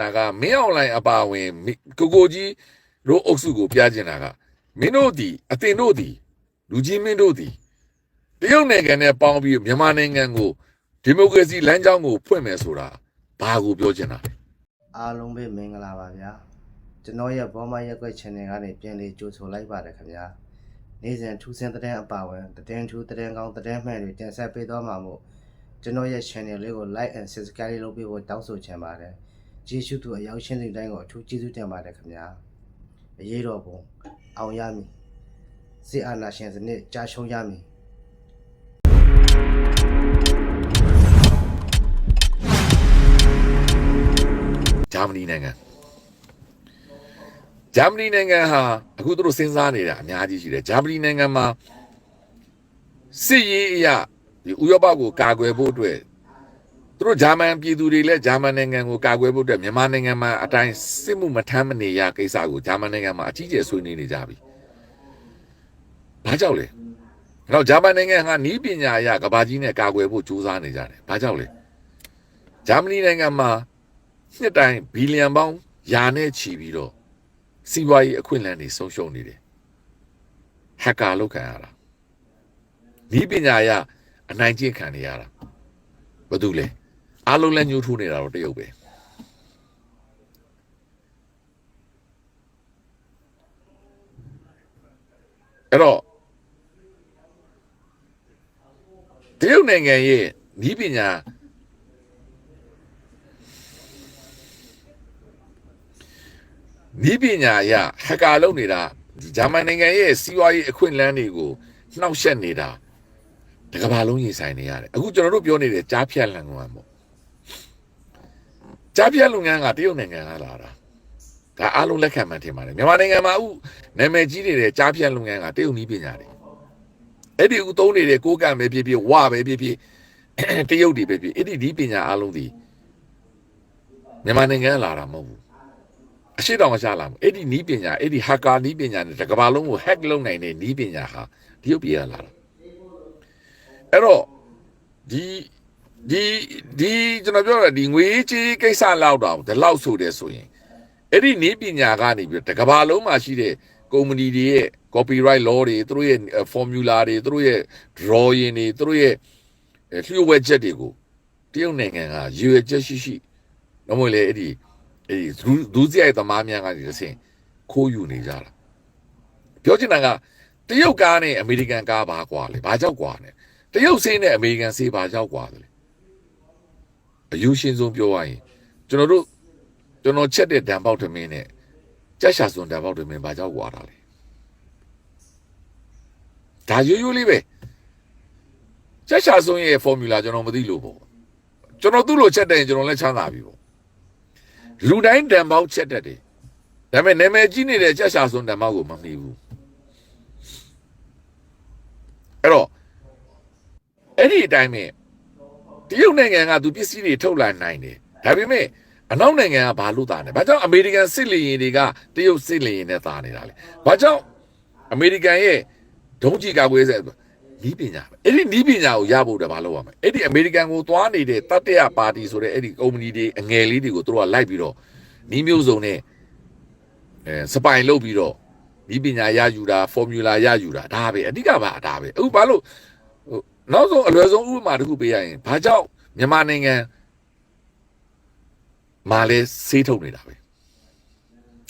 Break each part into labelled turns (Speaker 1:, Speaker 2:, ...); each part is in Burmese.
Speaker 1: တာကမင်းအွန်လိုင်းအပါအဝင်ကိုကိုကြီးတို့အုပ်စုကိုပြချင်တာကမင်းတို့ဒီအတင်တို့ဒီလူကြီးမင်းတို့ဒီတရုတ်နိုင်ငံနဲ့ပေါင်းပြီးမြန်မာနိုင်ငံကိုဒီမိုကရေစီလမ်းကြောင်းကိုဖွင့်မယ်ဆိုတာဘာကိုပြောချင်တာလဲ
Speaker 2: အားလုံးပဲမင်္ဂလာပါဗျာကျွန်တော်ရဲ့ဘောမရက်ွက် channel ကနေပြန်လေးကြိုဆိုလိုက်ပါတယ်ခင်ဗျာနေ့စဉ်ထူးဆန်းတဲ့အပါဝင်တဲ့ထူးတဲ့ကောင်းတဲ့မှန်တွေတင်ဆက်ပေးသွားမှာမို့ကျွန်တော်ရဲ့ channel လေးကို like and subscribe လုပ်ပေးဖို့တောင်းဆိုချင်ပါတယ် ကျေးဇူးတူအရောက်ရှင်းတဲ့တိုင်းကိုအထူးကျေးဇူးတင်ပါတယ်ခင်ဗျာအရေးတော်ပုံအောင်ရမည်စစ်အာဏာရှင်စနစ်ကြာရှုံးရမည်
Speaker 1: ဂျာမနီနိုင်ငံဂျာမနီနိုင်ငံဟာအခုသူတို့စဉ်းစားနေတာအများကြီးရှိတယ်ဂျာမနီနိုင်ငံမှာစစ်ရေးအရာဒီဥရောပကိုကာကွယ်ဖို့အတွက် သူတို့ဂျာမန်ပြည်သူတွေလည်းဂျာမန်နိုင်ငံကိုကာကွယ်ဖို့အတွက်မြန်မာနိုင်ငံမှာအတိုင်းစစ်မှုမထမ်းမနေရကိစ္စကိုဂျာမန်နိုင်ငံမှာအကြီးကျယ်ဆွေးနွေးနေကြပြီ။ဘာကြောင့်လဲ။တော့ဂျာမန်နိုင်ငံဟာနီးပညာအရကဘာကြီးနဲ့ကာကွယ်ဖို့ကြိုးစားနေကြတယ်။ဘာကြောင့်လဲ။ဂျာမနီနိုင်ငံမှာနှစ်တိုင်းဘီလီယံပေါင်းယာနဲ့ချီပြီးတော့စီးပွားရေးအခွင့်အလမ်းတွေဆုံးရှုံးနေတယ်ဟက်ကာလောက်ခံရတာဤပညာရအနိုင်ကျင့်ခံနေရတာဘာလို့လဲ အားလုံးလည်းညှို့ထိုးနေတာတော့တရုတ်ပဲအဲ့တော့တရုတ်နိုင်ငံရဲ့ဤပညာနီးပညာအရဟက်ကာလုပ်နေတာဒီဂျာမန်နိုင်ငံရဲ့စီးပွားရေးအခွင့်အလမ်းတွေကိုနှောက်ယှက်နေတာတကဘာလုံးရင်ဆိုင်နေရတယ်အခုကျွန်တော်တို့ပြောနေတဲ့ကြားဖြတ်လန်ကပေါ့ ကြားဖြတ်လုပ်ငန်းကတရုတ်နိုင်ငံကလာတာဒါအားလုံးလက်ခံမှန်ထင်ပါတယ်မြန်မာနိုင်ငံမှာဥနာမည်ကြီးနေတဲ့ကြားဖြတ်လုပ်ငန်းကတရုတ်နီးပညာတွေအဲ့ဒီဥသုံးနေတဲ့ကိုးကံပဲဖြစ်ဖြစ်ဝပဲဖြစ်ဖြစ်တရုတ်တွေပဲဖြစ်အဲ့ဒီဒီပညာအားလုံးဒီမြန်မာနိုင်ငံကလာတာမဟုတ်ဘူးအရှိတောင်ရှားလာမှာအဲ့ဒီနီးပညာအဲ့ဒီဟာကာနီးပညာနဲ့တကဘာလုံးကို hack လုပ်နိုင်တဲ့နီးပညာဟာတရုတ်ပြည်ကလာတာအဲ့တော့ဒီ ဒီဒီကျွန်တော်ပြောတာဒီငွေကြီးကိစ္စလောက်တော့ဒီလောက်ဆိုတယ်ဆိုရင်အဲ့ဒီနီးပညာကနေပြီးတကဘာလုံးမှာရှိတဲ့ကုမ္ပဏီတွေရဲ့ copyright law တွေသူတို့ရဲ့ formula တွေသူတို့ရဲ့ drawing တွေသူတို့ရဲ့လျှို့ဝှက်ချက်တွေကိုတရုတ်နိုင်ငံကရွေချက်ရှိရှိတော့မဟုတ်လေအဲ့ဒီအေးဒူးဒူးစရိုက်သမားများကနေတစ်ဆင့်ခိုးယူနေကြတာပြောချင်တာကတရုတ်ကားနဲ့အမေရိကန်ကားဘာကွာလဲဘာကြောက်ကွာလဲတရုတ်ဆေးနဲ့အမေရိကန်ဆေးဘာကြောက်ကွာလဲ အယူရှင်းဆုံးပြောရရင်ကျွန်တော်တို့ကျွန်တော်ချက်တဲ့ဓာန်ပေါက်သမင်းနဲ့ကြက်ရှာစွန်ဓာန်ပေါက်သမင်းဘာကြောက်ကွာတာလဲဒါရိုးရိုးလေးပဲကြက်ရှာစွန်ရဲ့ formula ကျွန်တော်မသိလို့ပေါ့ကျွန်တော်သူ့လိုချက်တဲ့ရင်ကျွန်တော်လည်းချမ်းသာပြီပေါ့လူတိုင်းတံပေါက်ချက်တတ်တယ်ဒါပေမဲ့နာမည်ကြီးနေတဲ့ချက်ရှာစွန်တံပေါက်ကိုမမှီဘူးအဲ့တော့အဲ့ဒီအတိုင်းပဲ တရုတ်နိုင်ငံကသူပစ္စည်းတွေထုတ်လာနိုင်တယ်ဒါပေမဲ့အနောက်နိုင်ငံကဘာလို့တာလဲဘာကြောင့်အမေရိကန်စစ်လေယာဉ်တွေကတရုတ်စစ်လေယာဉ်နဲ့တာနေတာလဲဘာကြောင့်အမေရိကန်ရဲ့ဒုံးကျည်ကာကွယ်ရေးနီးပညာပဲအဲ့ဒီနီးပညာကိုရဖို့တဘာလို့ရမလဲအဲ့ဒီအမေရိကန်ကိုသွားနေတဲ့တတ္တရပါတီဆိုတဲ့အဲ့ဒီကုမ္ပဏီတွေအငယ်လေးတွေကိုသူတို့ကလိုက်ပြီးတော့နီးမျိုးစုံနဲ့အဲစပိုင်လုပ်ပြီးတော့နီးပညာရယူတာဖော်မြူလာရယူတာဒါပဲအဓိကပါဒါပဲအခုဘာလို့ဟို နောက်ဆုံးအလွယ်ဆုံးဥပမာတစ်ခုပေးရရင်ဘာကြောင့်မြန်မာနိုင်ငံမှာလဲစေးထုတ်နေတာပဲ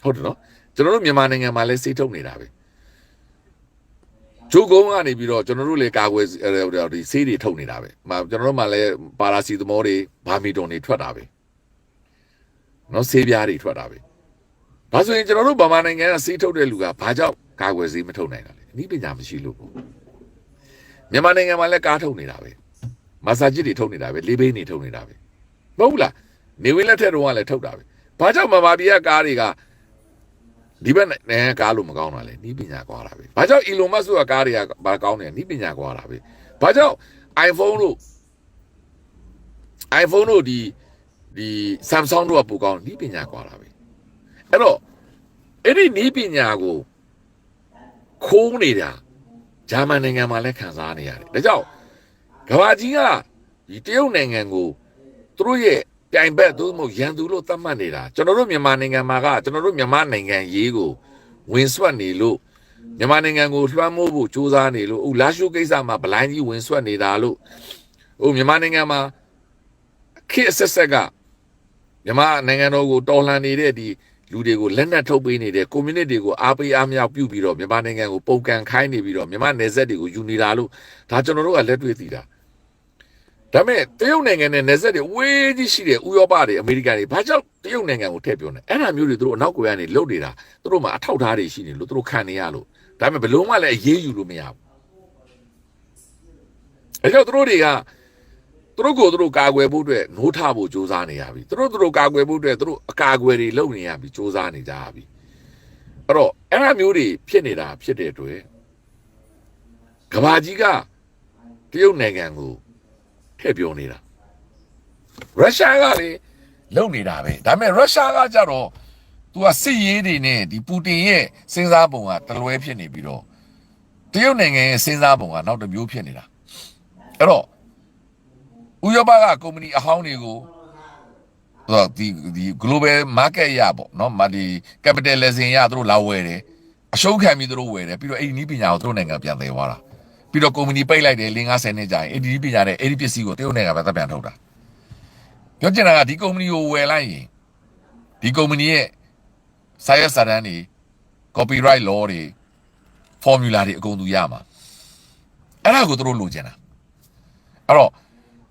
Speaker 1: ဟုတ်တယ်နော်ကျွန်တော်တို့မြန်မာနိုင်ငံမှာလဲစေးထုတ်နေတာပဲဂျိုးကုန်းကနေပြီးတော့ကျွန်တော်တို့လည်းကာကွယ်ဒီဆေးတွေထုတ်နေတာပဲ။မကျွန်တော်တို့မှလည်းပါရာစီသမောတွေဘာမီတွန်တွေထွက်တာပဲ။နော်ဆေးပြားတွေထွက်တာပဲ။ဒါဆိုရင်ကျွန်တော်တို့ဗမာနိုင်ငံကဆေးထုတ်တဲ့လူကဘာကြောင့်ကာကွယ်ဆေးမထုတ်နိုင်တာလဲ။အနည်းပညာမရှိလို့ပေါ့။ မြန်မာနိုင်ငံမှာလည်းကားထုတ်နေတာပဲ။မဆာဂျစ်တွေထုတ်နေတာပဲလေးဘိန်းတွေထုတ်နေတာပဲ။မဟုတ်ဘူးလား။နေဝင်လက်ထက်တုန်းကလည်းထုတ်တာပဲ။ဘာကြောင့်မမာပြည်ကကားတွေကဒီဘက်နဲ့ကားလို့မကောင်းတာလေနီးပညာကွာတာပဲဘာကြောင့် Elon Musk ကကားတွေကဘာကောင်းတယ်နီးပညာကွာတာပဲဘာကြောင့် iPhone တို့ iPhone တို့ဒီဒီ Samsung တို့ကပိုကောင်းနီးပညာကွာတာပဲအဲ့တော့အဲ့ဒီနီးပညာကိုခိုးနေတာ ဂျာမန်နိုင်ငံမှာလည်းခံစားနေရတယ်ဒါကြောင့်ကမ္ဘာကြီးကဒီတရုတ်နိုင်ငံကိုသူတို့ရဲ့ပြိုင်ဘက်သို့မဟုတ်ရန်သူလို့သတ်မှတ်နေတာကျွန်တော်တို့မြန်မာနိုင်ငံမှာကကျွန်တော်တို့မြန်မာနိုင်ငံရေးကိုဝင်ဆွတ်နေလို့မြန်မာနိုင်ငံကိုလွှမ်းမိုးဖို့ကြိုးစားနေလို့ဥလာရှုကိစ္စမှာဗလိုင်းကြီးဝင်ဆွတ်နေတာလို့ဟိုမြန်မာနိုင်ငံမှာခေတ်အဆက်ဆက်ကမြန်မာနိုင်ငံတော်ကိုတော်လှန်နေတဲ့ဒီ လူတွေကိုလက်နက်ထုတ်ပေးနေတဲ့ community ကိုအားပေးအားမြောက်ပြုပြီးတော့မြန်မာနိုင်ငံကိုပုံကန်ခိုင်းနေပြီးတော့မြန်မာနယ်စပ်တွေကိုယူနေတာလို့ဒါကျွန်တော်တို့ကလက်တွေ့သိတာဒါပေမဲ့တရုတ်နိုင်ငံနဲ့နယ်စပ်တွေဝေးကြီးရှိတယ်ဥရောပတွေအမေရိကန်တွေဘာကြောင့်တရုတ်နိုင်ငံကိုထည့်ပြောနေအဲ့ဒါမျိုးတွေသူတို့အနောက်ကိုရကနေလုတ်နေတာသူတို့မှာအထောက်ထားတွေရှိနေလို့သူတို့ခံနေရလို့ဒါပေမဲ့ဘယ်လုံးမှလည်းအေးအေးယူလို့မရဘူးအဲ့တော့သူတို့တွေက သူတို့ကိုယ်သူတို့ကာကွယ်ဖို့အတွက်နိုးထဖို့စူးစမ်းနေရပြီသူတို့သူတို့ကာကွယ်ဖို့အတွက်သူတို့အကာအကွယ်တွေလုပ်နေရပြီစူးစမ်းနေကြရပြီအဲ့တော့အဲ့ဒါမျိုးတွေဖြစ်နေတာဖြစ်တဲ့အတွက်ကဘာကြီးကတရုတ်နိုင်ငံကိုထည့်ပြောနေတာရုရှားကလေလုံနေတာပဲဒါပေမဲ့ရုရှားကကြတော့ तू ကစစ်ရေးတွေနဲ့ဒီပူတင်ရဲ့စဉ်းစားပုံကတလွဲဖြစ်နေပြီးတော့တရုတ်နိုင်ငံရဲ့စဉ်းစားပုံကနောက်တစ်မျိုးဖြစ်နေတာအဲ့တော့ ဥရောပကကုမ္ပဏီအဟောင်းတွေကိုဟိုဒီဒီ global market ရပေါ့နော်မဒီ capitalism ရသူတို့လာဝယ်တယ်အရှုံးခံပြီးသူတို့ဝယ်တယ်ပြီးတော့အဲ့ဒီနည်းပညာကိုသူတို့နိုင်ငံပြန်သယ်သွားတာပြီးတော့ကုမ္ပဏီပိတ်လိုက်တယ်၄50နှစ်ကြာရင်အဲ့ဒီပညာနဲ့အဲ့ဒီပစ္စည်းကိုတရုတ်နိုင်ငံပဲသက်ပြန်ထုတ်တာပြောချင်တာကဒီကုမ္ပဏီကိုဝယ်လိုက်ရင်ဒီကုမ္ပဏီရဲ့စာရွက်စာတမ်းတွေ copyright law တွေ formula တွေအကုန်သူရမှာအဲ့ဒါကိုသူတို့လိုချင်တာအဲ့တော့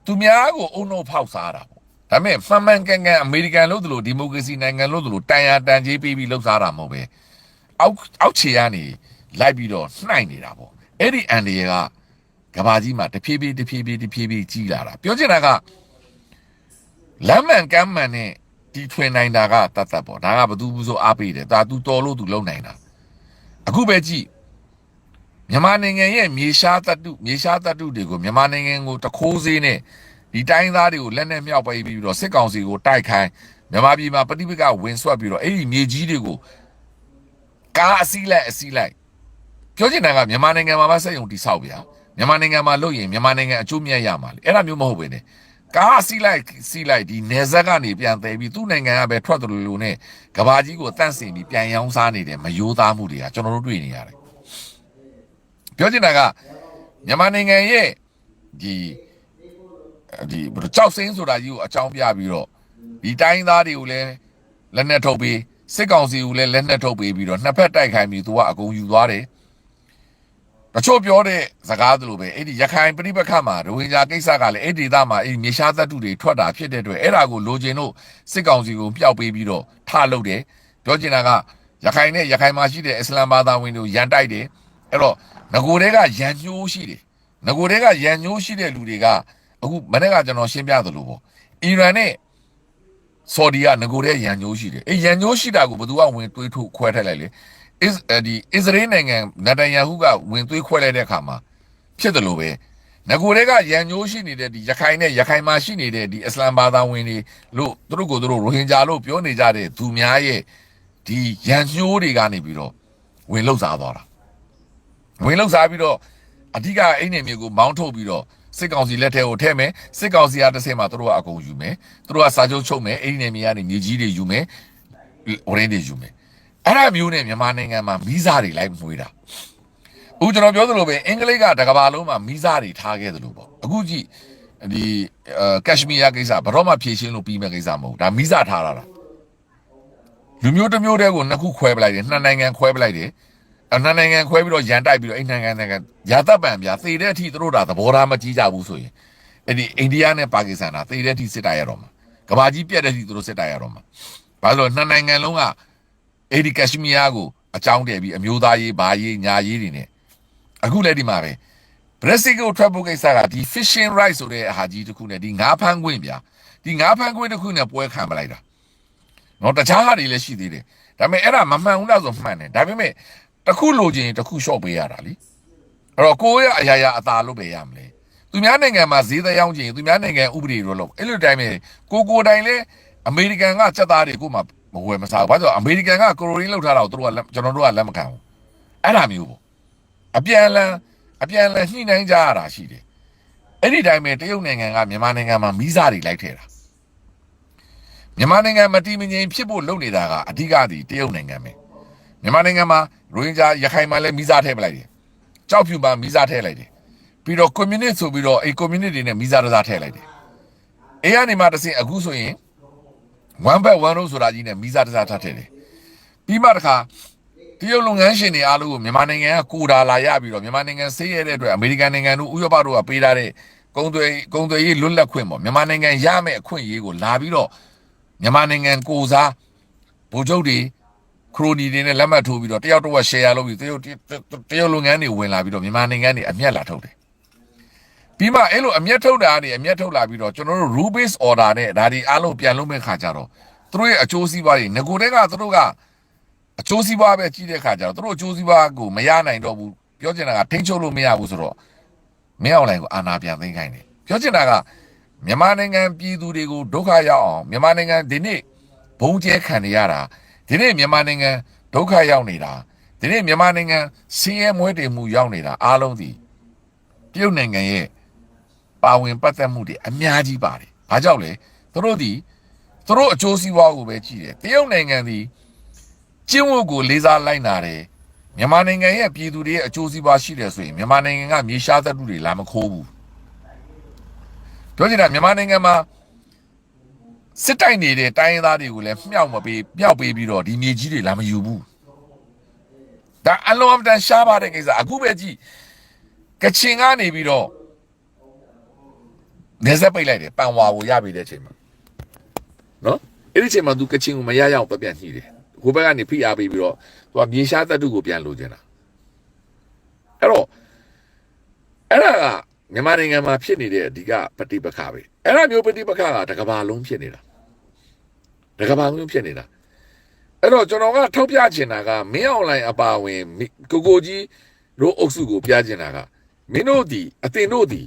Speaker 1: သူများကိုအုံနှုတ်ဖောက်စားတာပေါ့ဒါပေမဲ့ဖန်မှန်ကန်ကန်အမေရိကန်လို့သူလို့ဒီမိုကရေစီနိုင်ငံလို့သူလို့တန်ရာတန်ကြီးပေးပြီးလှုပ်ရှားတာမဟုတ်ပဲအောက်အောက်ခြေကနေလိုက်ပြီးတော့နှိုက်နေတာပေါ့အဲ့ဒီအန်ဒီရကကဘာကြီးမှာတဖြည်းဖြည်းတဖြည်းဖြည်းတဖြည်းဖြည်းကြီးလာတာပြောချင်တာကလမ်းမှန်ကမ်းမှန်နဲ့ဒီထွင်နိုင်တာကတတ်တတ်ပေါ့ဒါကဘသူဘူးဆိုအားပေးတယ်ဒါ तू တော်လို့ तू လုံနိုင်တာအခုပဲကြည့် မြန်မာနိုင်ငံရဲ့မြေရှားတတုမြေရှားတတုတွေကိုမြန်မာနိုင်ငံကိုတခိုးစေးနဲ့ဒီတိုင်းသားတွေကိုလက်နဲ့မြောက်ပေးပြီးတော့စစ်ကောင်စီကိုတိုက်ခိုင်းမြန်မာပြည်မှာပဋိပက္ခဝင်ဆွတ်ပြီးတော့အဲ့ဒီမြေကြီးတွေကိုကားအစည်းလိုက်အစည်းလိုက်ပြောချင်တာကမြန်မာနိုင်ငံမှာမဆက်ယုံတိဆောက်ဗျာမြန်မာနိုင်ငံမှာလုပ်ရင်မြန်မာနိုင်ငံအကျိုးမြတ်ရမှာလေအဲ့ဒါမျိုးမဟုတ်ပဲねကားစီးလိုက်စီးလိုက်ဒီနေဆက်ကနေပြန်သေးပြီးသူ့နိုင်ငံကပဲထွက်တယ်လို့လို့နဲ့ကဘာကြီးကိုတန့်စင်ပြီးပြန်ရောင်းစားနေတယ်မယိုးသားမှုတွေကကျွန်တော်တို့တွေ့နေရတယ် ပြောချင်တာကမြန်မာနိုင်ငံရဲ့ဒီဒီဘယ်လိုကြောက်စင်းဆိုတာကြီးကိုအကြောင်းပြပြီးတော့ဒီတိုင်းသားတွေကိုလည်းလက်နက်ထုတ်ပြီးစစ်ကောင်စီကိုလည်းလက်နက်ထုတ်ပေးပြီးတော့နှစ်ဖက်တိုက်ခိုင်းပြီးသူကအကုန်ယူသွားတယ်တချို့ပြောတဲ့စကားသလိုပဲအဲ့ဒီရခိုင်ပြိပခတ်မှာရိုဟင်ဂျာကိစ္စကလည်းအဲ့ဒီဒေသမှာအဲ့ဒီမြေရှားသတ္တုတွေထွက်တာဖြစ်တဲ့အတွက်အဲ့ဒါကိုလိုချင်လို့စစ်ကောင်စီကိုပျောက်ပေးပြီးတော့ထလုပ်တယ်ပြောချင်တာကရခိုင်နဲ့ရခိုင်မှာရှိတဲ့အစ္စလမ်ဘာသာဝင်တွေကိုရန်တိုက်တယ်အဲ့တော့ ငကိုတွေကရန်ညှိုးရှိတယ်ငကိုတွေကရန်ညှိုးရှိတဲ့လူတွေကအခုမနေ့ကကျွန်တော်ရှင်းပြသလိုပေါ့အီရန်နဲ့ဆော်ဒီကငကိုတဲ့ရန်ညှိုးရှိတယ်အဲ့ရန်ညှိုးရှိတာကိုဘယ်သူကဝင်တွေးထုတ်ခွဲထည့်လိုက်လေ is ဒီ Israel နိုင်ငံနတန်ယာဟုကဝင်သွေးခွဲလိုက်တဲ့အခါမှာဖြစ်တယ်လို့ပဲငကိုတွေကရန်ညိုးရှိနေတဲ့ဒီရခိုင်နဲ့ရခိုင်မှာရှိနေတဲ့ဒီအစ္စလမ်ဘာသာဝင်တွေလို့သူတို့ကိုသူတို့ရိုဟင်ဂျာလို့ပြောနေကြတဲ့သူများရဲ့ဒီရန်ညိုးတွေကနေပြီးတော့ဝင်လှုပ်ရှားသွားတာ ဝင်လှုပ်ရှားပြီးတော့အဓိကအိမ်နေမျိုးကိုမောင်းထုတ်ပြီးတော့စစ်ကောင်စီလက်ထဲကိုထည့်မယ်စစ်ကောင်စီကတစ်ဆင့်မှာသူတို့ကအကုန်ယူမယ်သူတို့ကစာချုပ်ချုပ်မယ်အိမ်နေမြေကနေမြေကြီးတွေယူမယ်ဝရင်းတွေယူမယ်အဲ့ဒါမျိုးနဲ့မြန်မာနိုင်ငံမှာမီးစားတွေလိုက်မွေးတာအခုကျွန်တော်ပြောသလိုပဲအင်္ဂလိပ်ကတကဘာလုံးမှာမီးစားတွေထားခဲ့သလိုပေါ့အခုကြည့်ဒီအဲကက်ရှမီးယားကိစ္စဘယ်တော့မှဖြေရှင်းလို့ပြီးမဲ့ကိစ္စမဟုတ်ဘူးဒါမီးစားထားတာလူမျိုးတစ်မျိုးတည်းကိုနှစ်ခုခွဲပလိုက်တယ်နှစ်နိုင်ငံခွဲပလိုက်တယ် အနှစ်နိုင်ငံခွဲပြီးတော့ရန်တိုက်ပြီးတော့အဲ့နိုင်ငံနိုင်ငံရာတပ်ပံပြသေတဲ့အထိသူတို့ဒါသဘောထားမကြီးကြဘူးဆိုရင်အဲ့ဒီအိန္ဒိယနဲ့ပါကစ္စတန်ကသေတဲ့အထိစစ်တိုက်ရတော့မှာကဘာကြီးပြက်တဲ့အထိသူတို့စစ်တိုက်ရတော့မှာဘာလို့လဲနှစ်နိုင်ငံလုံးကအဲ့ဒီကက်ရှမီးယားကိုအကြောင်းတည်ပြီးအမျိုးသားရေးဘာရေးညာရေးတွေနဲ့အခုလည်းဒီမှာပဲ Brexit ကိုထွက်ဖို့ကိစ္စကဒီ fishing right ဆိုတဲ့အာကြီးတစ်ခုနဲ့ဒီငါးဖမ်းခွင့်ဗျာဒီငါးဖမ်းခွင့်တစ်ခုနဲ့ပွဲခံပလိုက်တာနော်တခြားဟာတွေလည်းရှိသေးတယ်ဒါပေမဲ့အဲ့ဒါမမှန်ဘူးလားဆိုမှန်တယ်ဒါပေမဲ့ တစ်ခုလိုချင်တစ်ခုရှော့ပေးရတာလीအဲ့တော့ကိုရအရာရာအသာလို့ပဲရမလဲသူများနိုင်ငံမှာဈေးသက်ရောက်ချင်သူများနိုင်ငံဥပဒေတွေလို့အဲ့လိုတိုင်းပဲကိုကိုတိုင်လဲအမေရိကန်ကစက်သားတွေကိုမှမဝယ်မစားဘူးဘာလို့အမေရိကန်ကကိုရိုရင်းလောက်ထားတာကိုတို့ကကျွန်တော်တို့ကလက်မခံဘူးအဲ့ဒါမျိုးပေါ့အပြန်လန်အပြန်လန်ညှိနှိုင်းကြရတာရှိတယ်အဲ့ဒီတိုင်းပဲတရုတ်နိုင်ငံကမြန်မာနိုင်ငံမှာမီးစားတွေလိုက်ထဲတာမြန်မာနိုင်ငံမတည်မငြိမ်ဖြစ်ဖို့လုပ်နေတာကအဓိကသည်တရုတ်နိုင်ငံပဲ မြန်မာနိုင်ငံမှာရိုဟင်ဂျာရခိုင်မှာလည်းမိစားထည့်ပလိုက်တယ်ကြောက်ဖြူမှာမိစားထည့်လိုက်တယ်ပြီးတော့ community ဆိုပြီးတော့အဲ community နဲ့မိစားတစားထည့်လိုက်တယ်အဲကနေမှတစ်ဆင့်အခုဆိုရင် one back one road ဆိုတာကြီးနဲ့မိစားတစားထပ်ထည့်တယ်ပြီးမှတခါတရုတ်လုပ်ငန်းရှင်တွေအားလုံးကိုမြန်မာနိုင်ငံကကိုဒါလာရပြီးတော့မြန်မာနိုင်ငံဆေးရတဲ့အတွက်အမေရိကန်နိုင်ငံတို့ဥရောပတို့ကပေးထားတဲ့ကုံသွယ်ကုံသွယ်ရေးလွတ်လပ်ခွင့်ပေါ့မြန်မာနိုင်ငံရမယ့်အခွင့်အရေးကိုလာပြီးတော့မြန်မာနိုင်ငံကိုစားဗိုလ်ချုပ်တွေ ခရိုနီတွေနဲ့လက်မှတ်ထိုးပြီးတော့တယောက်တော့ share လုပ်ပြီးတရုတ်တရုတ်လုပ်ငန်းတွေဝင်လာပြီးတော့မြန်မာနိုင်ငံတွေအမျက်လာထုတ်တယ်ပြီးမှအဲ့လိုအမျက်ထုတ်တာကနေအမျက်ထုတ်လာပြီးတော့ကျွန်တော်တို့ rule based order နဲ့ဒါဒီအားလုံးပြန်လုပ်မဲ့ခါကြတော့သူတို့ရဲ့အကျိုးစီးပွားတွေငကိုတဲ့ကသူတို့ကအကျိုးစီးပွားပဲကြီးတဲ့ခါကြတော့သူတို့အကျိုးစီးပွားကိုမရနိုင်တော့ဘူးပြောချင်တာကထိန်းချုပ်လို့မရဘူးဆိုတော့မင်းအောင်လိုင်ကိုအာဏာပြန်သိမ်းခိုင်းတယ်ပြောချင်တာကမြန်မာနိုင်ငံပြည်သူတွေကိုဒုက္ခရောက်အောင်မြန်မာနိုင်ငံဒီနေ့ဘုံကျဲခံနေရတာ ဒီနေ့မြန်မာနိုင်ငံဒုက္ခရောက်နေတာဒီနေ့မြန်မာနိုင်ငံဆင်းရဲမွဲတေမှုရောက်နေတာအားလုံးဒီတရုတ်နိုင်ငံရဲ့ပါဝင်ပတ်သက်မှုတွေအများကြီးပါတယ်။ဘာကြောင့်လဲသူတို့ဒီသူတို့အကျိုးစီးပွားကိုပဲကြည့်တယ်။တရုတ်နိုင်ငံဒီကျင့်ဝတ်ကိုလေးစားလိုက်နာတယ်။မြန်မာနိုင်ငံရဲ့ပြည်သူတွေရဲ့အကျိုးစီးပွားရှိတယ်ဆိုရင်မြန်မာနိုင်ငံကမြေရှားသတ္တုတွေလာမခိုးဘူး။ပြောချင်တာမြန်မာနိုင်ငံမှာ စစ်တိုက်နေတဲ့တိုင်းရင်းသားတွေကိုလည်းမြောက်မပေးမြောက်ပေးပြီးတော့ဒီမြေကြီးတွေလာမယူဘူးဒါအလုံးအမတန်ရှားပါတဲ့ကိစ္စအခုပဲကြည့်ကချင်ကနေပြီးတော့နေဆက်ပိတ်လိုက်တယ်ပန်ဝါကိုရပြီတဲ့အချိန်မှာနော်အဲ့ဒီအချိန်မှာသူကချင်ကိုမရရအောင်ပြပြန်ညှိတယ်ဟိုဘက်ကနေဖိအားပေးပြီးတော့သူကမြေရှားတပ်တုကိုပြန်လိုချင်တာအဲ့တော့အဲ့ဒါကမြန်မာနိုင်ငံမှာဖြစ်နေတဲ့အဓိကပฏิပက္ခပဲအဲ့ဒါမျိုးပฏิပက္ခကတကဘာလုံးဖြစ်နေတာ တကဘာလုံးဖြစ်နေတာအဲ့တော့ကျွန်တော်ကထောက်ပြချင်တာကမင်းအွန်လိုင်းအပါအဝင်မိကိုကိုကြီးတို့အုပ်စုကိုပြချင်တာကမင်းတို့ဒီအတင်တို့ဒီ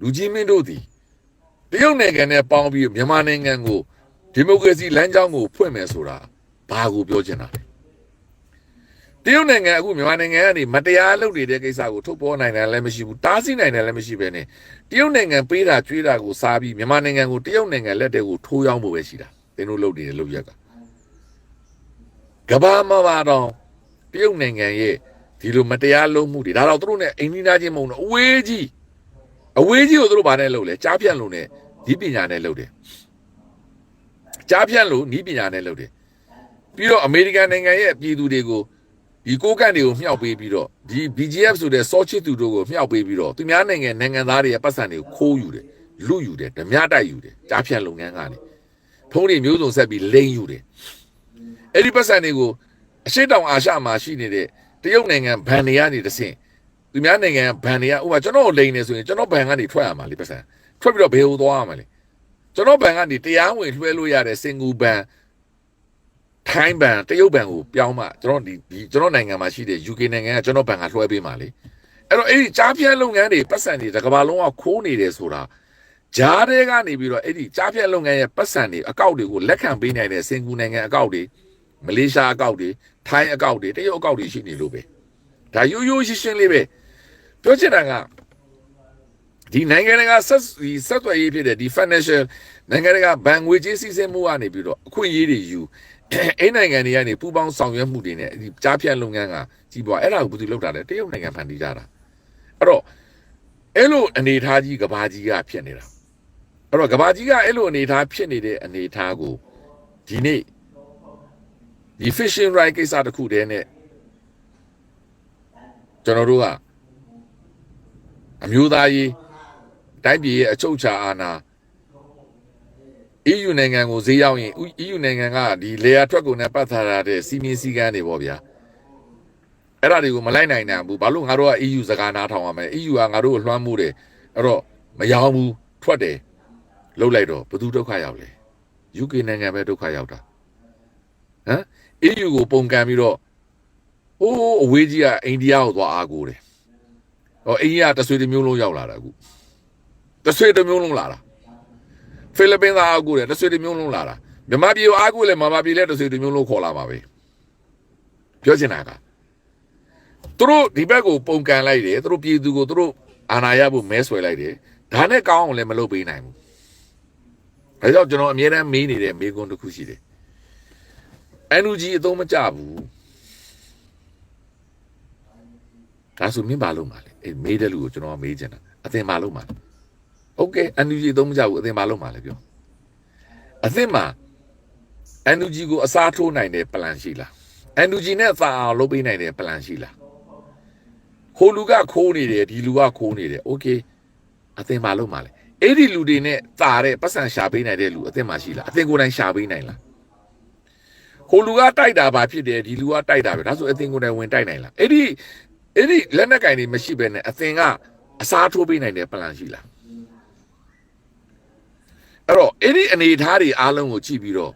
Speaker 1: လူကြီးမင်းတို့ဒီတရုတ်နိုင်ငံနဲ့ပေါင်းပြီးမြန်မာနိုင်ငံကိုဒီမိုကရေစီလမ်းကြောင်းကိုဖွင့်မယ်ဆိုတာဘာကိုပြောချင်တာလဲတရုတ်နိုင်ငံအခုမြန်မာနိုင်ငံကနေမတရားလုပ်နေတဲ့ကိစ္စကိုထုတ်ပေါ်နိုင်တယ်လည်းမရှိဘူးတားဆီးနိုင်တယ်လည်းမရှိပဲနဲ့တရုတ်နိုင်ငံပေးတာကျွေးတာကိုစားပြီးမြန်မာနိုင်ငံကိုတရုတ်နိုင်ငံလက်တဲကိုထိုးရောက်မှုပဲရှိတာ သင်တို့လုပ်နေတဲ့လုပ်ရက်ကကဘာမှာပါတော့တရုတ်နိုင်ငံရဲ့ဒီလိုမတရားလုပ်မှုတွေဒါတော့သူတို့ ਨੇ အိန္ဒိယချင်းမဟုတ်တော့အဝေးကြီးအဝေးကြီးကိုသူတို့ဗာနဲ့လုပ်လဲကြားပြန့်လို့ ਨੇ ဒီပညာနဲ့လုပ်တယ်ကြားပြန့်လို့ဤပညာနဲ့လုပ်တယ်ပြီးတော့အမေရိကန်နိုင်ငံရဲ့ပြည်သူတွေကိုဒီကိုကန့်တွေကိုမြှောက်ပေးပြီးတော့ဒီ BGF ဆိုတဲ့စောချစ်သူတို့ကိုမြှောက်ပေးပြီးတော့သူများနိုင်ငံနိုင်ငံသားတွေရဲ့ပတ်စံတွေကိုခိုးယူတယ်လူယူတယ်ဓမြတိုက်ယူတယ်ကြားဖြတ်လုပ်ငန်းကနေ ဖုန်းတွေမျိုးစုံဆက်ပြီးလိမ့်ယူတယ်အဲ့ဒီပတ်စံတွေကိုအရှိတောင်အာရှမှာရှိနေတဲ့တရုတ်နိုင်ငံဘန်တွေကနေတဆင့်သူများနိုင်ငံဘန်တွေကဥပမာကျွန်တော်ကိုလိမ့်နေဆိုရင်ကျွန်တော်ဘန်ကနေထွက်ရမှာလေပတ်စံထွက်ပြီးတော့ဘယ်ဟိုသွားရမှာလဲကျွန်တော်ဘန်ကနေတရားဝင်လွှဲလို့ရတဲ့စင်ကူဘန်ထိုင်းဘန်တရုတ်ဘန်ကိုပြောင်းမှကျွန်တော်ဒီဒီကျွန်တော်နိုင်ငံမှာရှိတဲ့ UK နိုင်ငံကကျွန်တော်ဘန်ကလွှဲပေးမှလေအဲ့တော့အဲ့ဒီကြားပြန့်လုပ်ငန်းတွေပတ်စံတွေတကဘာလုံးကခိုးနေတယ်ဆိုတာ ဂျားတွေကနေပြီးတော့အဲ့ဒီကြားပြန့်လုပ်ငန်းရဲ့ပတ်စံတွေအကောက်တွေကိုလက်ခံပေးနိုင်တဲ့စင်ကူနိုင်ငံအကောက်တွေမလေးရှားအကောက်တွေထိုင်းအကောက်တွေတရုတ်အကောက်တွေရှိနေလို့ပဲဒါရိုးရိုးရှင်းရှင်းလေးပဲပြောချင်တာကဒီနိုင်ငံတကာဆက်ဒီဆက်သွယ်ရေးဖြစ်တဲ့ဒီ financial နိုင်ငံတကာဘဏ်ငွေကြေးစီးဆင်းမှုကနေပြီးတော့အခွင့်အရေးတွေယူအဲ့နိုင်ငံတွေကနေပူပေါင်းဆောင်ရွက်မှုတွေနဲ့ဒီကြားဖြတ်လုပ်ငန်းကကြီးပွားအဲ့ဒါကိုဘယ်သူလုပ်တာလဲတရုတ်နိုင်ငံဖန်တီးကြတာအဲ့တော့အဲ့လိုအနေထားကြီးကဘာကြီးကဖြစ်နေတာ အဲ့တော့ကဘာကြီးကအဲ့လိုအနေထားဖြစ်နေတဲ့အနေထားကိုဒီနေ့ဒီ fishing right ကိစ္စတစ်ခုတည်းနဲ့ကျွန်တော်တို့ကအမျိုးသားရေးတိုင်းပြည်ရဲ့အချုပ်အခြာအာဏာ EU နိုင်ငံကိုဈေးရောက်ရင် EU နိုင်ငံကဒီလေယာထွက်ကုန်နဲ့ပတ်သက်ရတဲ့စီမင်းစည်းကမ်းတွေပေါ့ဗျာအဲ့ဒါတွေကိုမလိုက်နိုင်နိုင်ဘူးဘာလို့ငါတို့က EU စကားနားထောင်ရမလဲ EU ကငါတို့ကိုလွှမ်းမိုးတယ်အဲ့တော့မရောဘူးထွက်တယ် လှုပ်လိုက်တော့ဘယ်သူဒုက္ခရောက်လဲ UK နိုင်ငံပဲဒုက္ခရောက်တာဟမ် EU ကိုပုံကန်ပြီးတော့ဟိုးအဝေးကြီးကအိန္ဒိယကိုသွားအားကိုးတယ်ဟောအိန္ဒိယတဆွေတစ်မျိုးလုံးရောက်လာတာအခုတဆွေတစ်မျိုးလုံးလာတာဖိလစ်ပင်းသားအားကိုတယ်တစ်ဆွေတစ်မျိုးလုံးလာတာမြန်မာပြည်ကိုအားကိုလဲမြန်မာပြည်လဲတစ်ဆွေတစ်မျိုးလုံးခေါ်လာမှာပဲပြောချင်တာကသူတို့ဒီဘက်ကိုပုံကန်လိုက်တယ်သူတို့ပြည်သူကိုသူတို့အာဏာရဖို့မဲဆွဲလိုက်တယ်ဒါနဲ့ကောင်းအောင်လည်းမလုပ်ပေးနိုင်ဘူး ဒါကြောင့်ကျွန်တော်အမြဲတမ်းမေးနေတဲ့မေးခွန်းတစ်ခုရှိတယ် NUG အသုံးမကျဘူးဒါဆိုမင်းဘာလုပ်မှာလဲအေးမေးတဲ့လူကိုကျွန်တော်မေးချင်တာအသင်ဘာလုပ်မှာလဲโอเค NUG အသုံးမကျဘူးအသင်ဘာလုပ်မှာလဲပြောအသင်မှာ NUG ကိုအစားထိုးနိုင်တဲ့ပလန်ရှိလား NUG နဲ့သာအောင်လုပ်ပေးနိုင်တဲ့ပလန်ရှိလားခိုးလူကခိုးနေတယ်ဒီလူကခိုးနေတယ်โอเคအသင်ဘာလုပ်မှာလဲ အဲ့ဒီလူတွေနဲ့သာတဲ့ပတ်စံရှာပေးနိုင်တဲ့လူအသင်မှာရှိလားအသင်ကိုယ်တိုင်ရှာပေးနိုင်လားဟိုလူကတိုက်တာဘာဖြစ်တယ်ဒီလူကတိုက်တာပဲဒါဆိုအသင်ကိုယ်တိုင်ဝင်တိုက်နိုင်လားအဲ့ဒီအဲ့ဒီလက်နက်ကင်တွေမရှိဘဲနဲ့အသင်ကအစားထိုးပေးနိုင်တဲ့ပလန်ရှိလားအဲ့တော့အဲ့ဒီအနေအထားတွေအားလုံးကိုကြည့်ပြီးတော့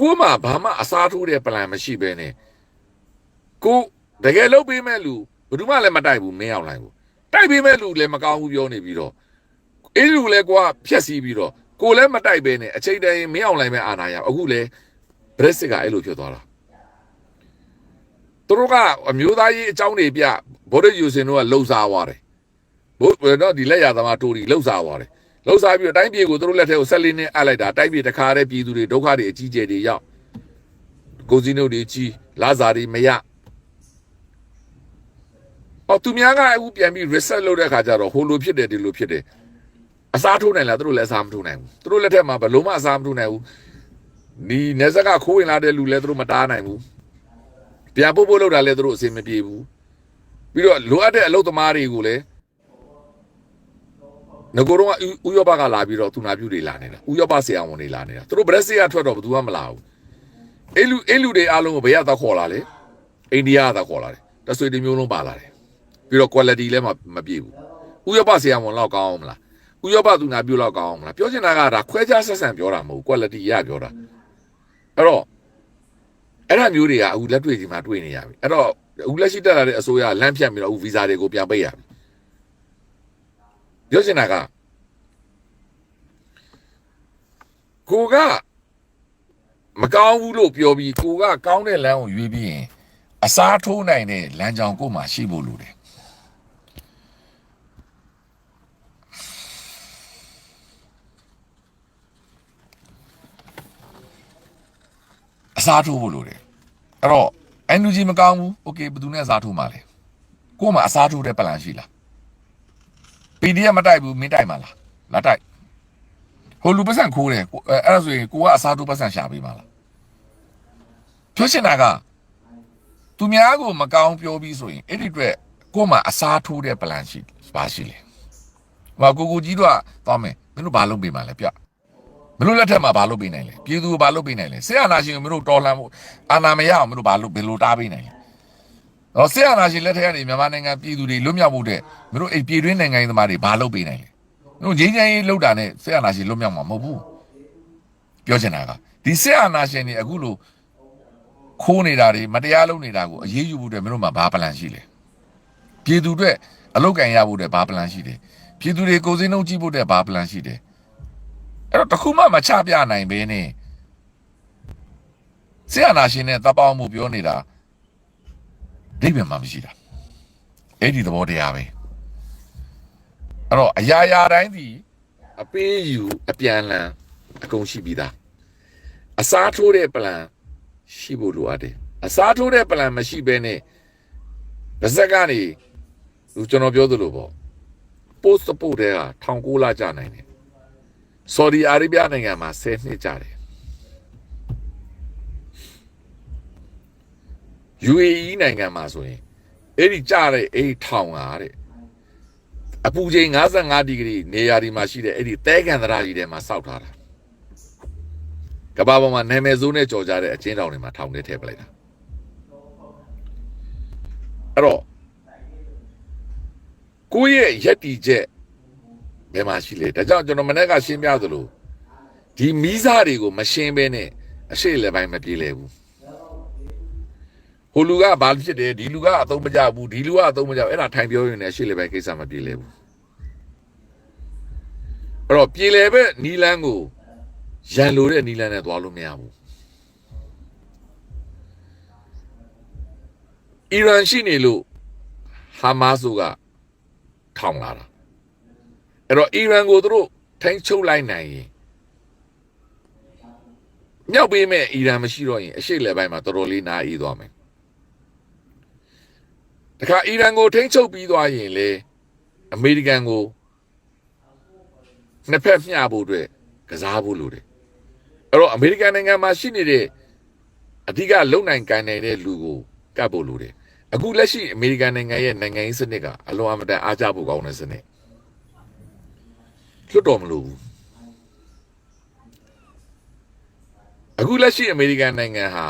Speaker 1: ကို့မှာဘာမှအစားထိုးတဲ့ပလန်မရှိဘဲနဲ့ကိုတကယ်လုပ်ပေးမဲ့လူဘယ်သူမှလည်းမတိုက်ဘူးမင်းအောင်လိုက်ဘူးတိုက်ပေးမဲ့လူလည်းမကောင်းဘူးပြောနေပြီးတော့ အဲ့ဒီလူလည်းကွာဖြက်စီးပြီးတော့ကိုလည်းမတိုက်ဘဲနဲ့အချိန်တည်းမင်းအောင်လိုက်မဲ့အာနာရအခုလည်းဘရက်စစ်ကအဲ့လိုဖြစ်သွားတာသူတို့ကအမျိုးသားရေးအကြောင်းတွေပြဗော်ဒယူစင်တို့ကလှုပ်ရှားသွားတယ်ဘို့တော့ဒီလက်ရသမားတိုရီလှုပ်ရှားသွားတယ်လှုပ်ရှားပြီးတော့တိုင်းပြည်ကိုသူတို့လက်ထဲကိုဆက်လင်းနဲ့အပ်လိုက်တာတိုင်းပြည်တစ်ခါတည်းပြည်သူတွေဒုက္ခတွေအကြီးကျယ်တွေရောက်ကိုစီနိုတွေကြီးလာဇာတွေမရအော်သူများကအခုပြန်ပြီး reset လုပ်တဲ့အခါကျတော့ဟိုလိုဖြစ်တယ်ဒီလိုဖြစ်တယ် အစားထိုးနိုင်လားသူတို့လည်းအစားမထိုးနိုင်ဘူးသူတို့လက်ထက်မှာဘယ်လုံးမအစားမထိုးနိုင်ဘူးဒီနေဆက်ကခိုးဝင်လာတဲ့လူလည်းသူတို့မတားနိုင်ဘူးပြန်ပို့ဖို့လောက်တာလည်းသူတို့အဆင်မပြေဘူးပြီးတော့လိုအပ်တဲ့အလုပ်သမားတွေကိုလည်းငကိုတော့ကဥရောပကလာပြီးတော့သူနာပြုတွေလာနေတာဥရောပဆီအောင်ဝင်တွေလာနေတာသူတို့ဘရက်ဆီကထွက်တော့ဘယ်သူမှမလာဘူးအဲ့လူအဲ့လူတွေအားလုံးကိုဘယ်ရတော့ခေါ်လာလဲအိန္ဒိယကတော့ခေါ်လာတယ်တဆွေတွေမျိုးလုံးပါလာတယ်ပြီးတော့ quality လည်းမမပြည့်ဘူးဥရောပဆီအောင်ဝင်တော့ကောင်းအောင်မလား ဥရောပသူနာပြုတော့ကောင်းအောင်မလားပြောချင်တာကဒါခွဲခြားဆက်ဆံပြောတာမဟုတ် quality ရပြောတာအဲ့တော့အဲ့ဒါမျိုးတွေကအခုလက်တွေ့ကြီးမှာတွေ့နေရပြီအဲ့တော့အခုလက်ရှိတက်လာတဲ့အစိုးရလမ်းဖြတ်ပြီးတော့အခုဗီဇာတွေကိုပြန်ပိတ်ရပြီပြောချင်တာကကိုကမကောင်းဘူးလို့ပြောပြီးကိုကကောင်းတဲ့လမ်းကိုရွေးပြီးရင်အစားထိုးနိုင်တဲ့လမ်းကြောင်းကိုမှရှိဖို့လိုတယ် အစားထိုးဖို့လိုတယ်အဲ့တော့ NUG မကောင်းဘူးโอเคဘယ်သူနဲ့အစားထိုးမှာလဲကို့မှာအစားထိုးတဲ့ပလန်ရှိလား PDF မတိုက်ဘူးမင်းတိုက်မှာလားလာတိုက်ဟိုလူပတ်စံခိုးတယ်ကိုအဲ့အဲ့ဒါဆိုရင်ကိုကအစားထိုးပတ်စံရှာပေးမှာလားပြောချင်တာကသူများကိုမကောင်းပြောပြီးဆိုရင်အဲ့ဒီအတွက်ကို့မှာအစားထိုးတဲ့ပလန်ရှိပါရှိလေဟိုကိုကိုကြီးတို့ကသွားမယ်မင်းတို့ဘာလုပ်ပေးမှာလဲပြ မင်းတို့လက်ထက်မှာဘာလုပ်ပေးနိုင်လဲပြည်သူကိုဘာလုပ်ပေးနိုင်လဲဆရာနာရှင်ကိုမင်းတို့တော်လှန်ဖို့အာနာမရအောင်မင်းတို့ဘာလုပ်ဘယ်လိုတားပေးနိုင်လဲတော့ဆရာနာရှင်လက်ထက်ကနေမြန်မာနိုင်ငံပြည်သူတွေလွတ်မြောက်ဖို့တဲ့မင်းတို့အိမ်ပြည်တွင်းနိုင်ငံရေးသမားတွေဘာလုပ်ပေးနိုင်လဲမင်းတို့ငြိမ်းချမ်းရေးလုပ်တာနဲ့ဆရာနာရှင်လွတ်မြောက်မှာမဟုတ်ဘူးပြောချင်တာကဒီဆရာနာရှင်တွေအခုလိုခိုးနေတာတွေမတရားလုပ်နေတာကိုအရေးယူဖို့တဲ့မင်းတို့မှာဘာပလန်ရှိလဲပြည်သူတွေအလုတ်ကန်ရဖို့တဲ့ဘာပလန်ရှိတယ်ပြည်သူတွေကိုယ်စင်းလုံးကြည့်ဖို့တဲ့ဘာပလန်ရှိတယ် အဲ့တော့တခုမှမချပြနိုင်ဘဲနဲ့ဆရာနာရှင်နဲ့တပ်ပေါင်းမှုပြောနေတာဒိဗ္ဗံမှမရှိတာအဲ့ဒီသဘောတရားပဲအဲ့တော့အရာရာတိုင်းဒီအပေးယူအပြန်လန်အကုန်ရှိပြီးသားအစားထိုးတဲ့ပလန်ရှိဖို့လိုအပ်တယ်အစားထိုးတဲ့ပလန်မရှိဘဲနဲ့ဗဇက်ကနေသူကျွန်တော်ပြောသလိုပေါ့ post support တဲ့က19လကြာနိုင်တယ် ဆော်ဒီအာရေဗျနိုင်ငံမှာ10နှစ်ကြာတယ် UAE နိုင်ငံမှာဆိုရင်အဲ့ဒီကြတဲ့အဲ့ဒီထောင်ကတဲ့အပူချိန်55ဒီဂရီနေရာဒီမှာရှိတဲ့အဲ့ဒီတဲကန်သရာကြီးထဲမှာစောက်ထားတာကမ္ဘာပေါ်မှာနာမည်ဆိုးနဲ့ကြော်ကြတဲ့အချင်းတောင်တွေမှာထောင်ထဲထည့်ပလိုက်တာအဲ့တော့ကိုယ့်ရဲ့ယက်တီချက် ဘယ်မှာရှိလဲဒါကြောင့်ကျွန်တော်မနေ့ကရှင်းပြသလိုဒီမီးစားတွေကိုမရှင်းဘဲနဲ့အရှိလည်းပိုင်းမပြေလဲဘူးဟိုလူကဘာဖြစ်တယ်ဒီလူကအသုံးမကျဘူးဒီလူကအသုံးမကျဘူးအဲ့ဒါထိုင်ပြောရင်လည်းရှေ့လေပဲကိစ္စမပြေလဲဘူးအဲ့တော့ပြေလဲပဲနီလန်းကိုရန်လိုတဲ့နီလန်းနဲ့သွားလို့မရဘူးအီရန်ရှိနေလို့ဟာမတ်စ်ကထောင်လာတာ အဲ့တော့အီရန်ကိုသူတို့ထိန်းချုပ်လိုက်နိုင်ရင်မြောက်ပေးမဲ့အီရန်မရှိတော့ရင်အရှိလက်ပိုင်းမှာတော်တော်လေးနားအေးသွားမယ်တခါအီရန်ကိုထိန်းချုပ်ပြီးသွားရင်လေအမေရိကန်ကိုနှစ်ဖက်မျှဖို့အတွက်ကစားဖို့လိုတယ်အဲ့တော့အမေရိကန်နိုင်ငံမှာရှိနေတဲ့အဓိကလုံနိုင်ကန်နိုင်တဲ့လူကိုကပ်ဖို့လိုတယ်အခုလက်ရှိအမေရိကန်နိုင်ငံရဲ့နိုင်ငံရေးစနစ်ကအလွန်အမတန်အားကျဖို့ကောင်းတဲ့စနစ် လွတ်တော်မလို့ဘူးအခုလက်ရှိအမေရိကန်နိုင်ငံဟာ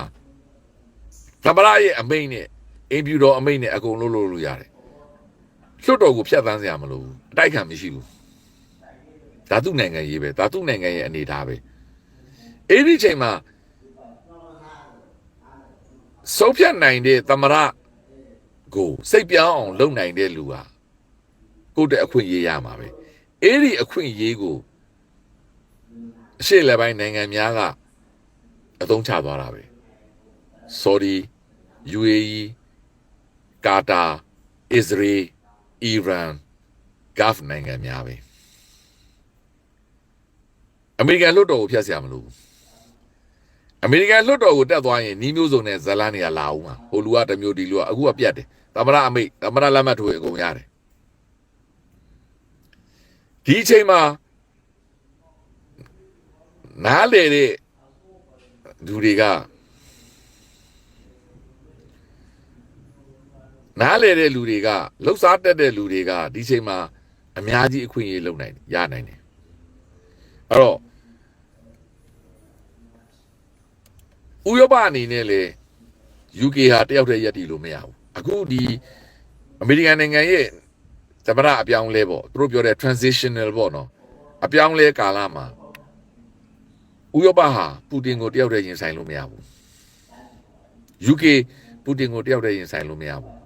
Speaker 1: သမ္မတရဲ့အမိန့်နဲ့အင်ဖြူတော်အမိန့်နဲ့အကုန်လုံးလုပ်လို့ရတယ်။လွှတ်တော်ကိုဖျက်ဆီးစရာမလိုဘူး။အတိုက်ခံမရှိဘူး။ဒါသူ့နိုင်ငံရေးပဲ။ဒါသူ့နိုင်ငံရဲ့အနေအထားပဲ။အဲ့ဒီချိန်မှာဆုံးဖြတ်နိုင်တဲ့သမ္မတကိုစိတ်ပြောင်းအောင်လုပ်နိုင်တဲ့လူဟာကိုယ့်တဲ့အခွင့်အရေးရမှာပဲ။ အဲ့ဒီအခွင့်အရေးကိုအရှေ့လက်ပိုင်းနိုင်ငံများကအသုံးချသွားတာပဲဆော်ဒီ UAE ကာတာအစ္စရေးအီရန်ဂတ်နိုင်ငံများပဲအမေရိကန်လွှတ်တော်ကိုဖျက်ဆီးရမလို့အမေရိကန်လွှတ်တော်ကိုတက်သွားရင်နှီးမျိုးစုံနဲ့ဇလန်းတွေကလာအောင်ပါဟိုလူကတမျိုးဒီလူကအခုကပြတ်တယ်သမရအမိတ်သမရလက်မှတ်ထိုးရအကုန်ရတယ် ဒီအချိန်မှာနားလေတဲ့လူတွေကနားလေတဲ့လူတွေကလှုပ်ရှားတက်တဲ့လူတွေကဒီချိန်မှာအများကြီးအခွင့်အရေးလုပ်နိုင်ရနိုင်တယ်အဲ့တော့ဥရောပအနေနဲ့လေ UK ဟာတယောက်တည်းရက်တည်လို့မရဘူးအခုဒီအမေရိကန်နိုင်ငံရဲ့ သမ္မတအပြောင်းလဲပေါ့သူတို့ပြောတဲ့ transitional ပေါ့နော်အပြောင်းလဲကာလမှာဥရောပဟာပူတင်ကိုတယောက်တည်းရင်ဆိုင်လို့မရဘူး UK ပူတင်ကိုတယောက်တည်းရင်ဆိုင်လို့မရဘူး